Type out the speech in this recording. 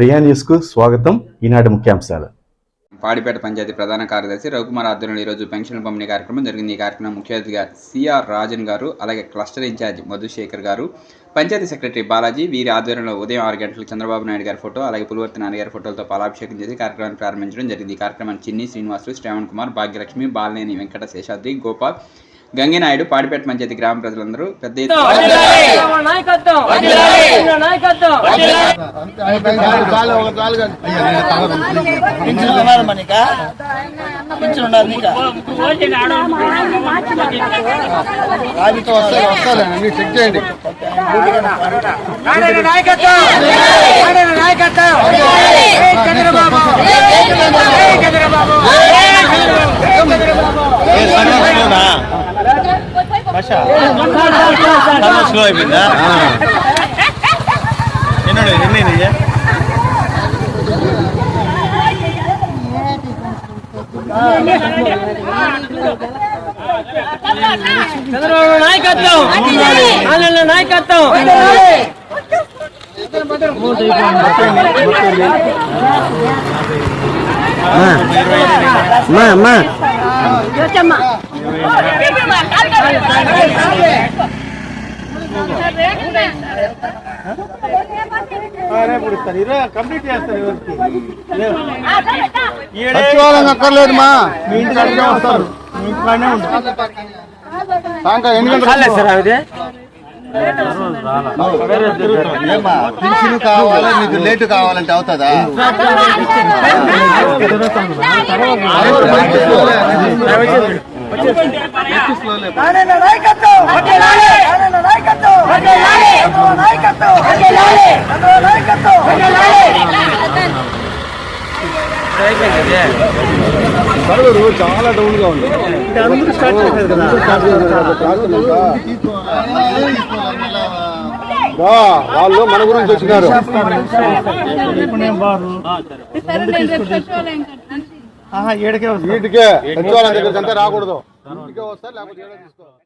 ప్రియా న్యూస్కు స్వాగతం. ఈనాటి ముఖ్యాంశాలు. పాడిపేట పంచాయతీ ప్రధాన కార్యదర్శి రఘుకుమార్ ఆధ్వర్యంలో ఈరోజు పెన్షన్ పంపిణీ కార్యక్రమం జరిగింది. ఈ కార్యక్రమం ముఖ్య అతిథిగా సిఆర్ రాజన్ గారు అలాగే క్లస్టర్ ఇన్ఛార్జ్ మధుశేఖర్ గారు పంచాయతీ సెక్రటరీ బాలాజీ వీరి ఆధ్వర్యంలో ఉదయం ఆరు గంటలకు చంద్రబాబు నాయుడు గారి ఫోటో అలాగే పులివర్తి నాయుడు గారి ఫోటోలతో పాలాభిషేకం చేసి కార్యక్రమాన్ని ప్రారంభించడం జరిగింది. ఈ కార్యక్రమాన్ని చిన్ని శ్రీనివాసులు శ్రావణ్ కుమార్ భాగ్యలక్ష్మి బాలనేని వెంకట శేషాద్రి గోపాల్ గంగినాయుడు పాడిపేట పంచాయతీ గ్రామ ప్రజలందరూ పెద్ద పింఛన్ ఉన్నారు మనక పింఛన్ ఉన్నారు నీకా రాజుతో వస్తారు వస్తారు అన్ని చెక్ చేయండి నాయకత్వం నాయకత్వం చంద్రబాబు చంద్రబాబు స్లో అయిపోయిందా ఎన్నడు ఎన్ని చంద్రబాబు నాయకత్వం ఆనంద నాయకత్వం కంప్లీట్ చేస్తారు సచివాలయం అక్కర్లేదు మా మీ ఇంటి దగ్గర వస్తారు. మీ ఇంటికాడనే ఉంటారు సాయంకాలం ఎన్ని గంటలకు ఏమ్మా, పింఛను కావాలి మీకు లేటు కావాలంటే అవుతుందా? చాలా డౌన్గా ఉంది. అందరూ స్టార్ట్ చేశారు కదా. బా, వాళ్ళు మన గురించి వచ్చినారు. ఏడకే వీటికే సచివాలయం దగ్గరికి అంతా రాకూడదు. ఇంటికే వస్తారు లేకపోతే ఏడో తీసుకోవాలి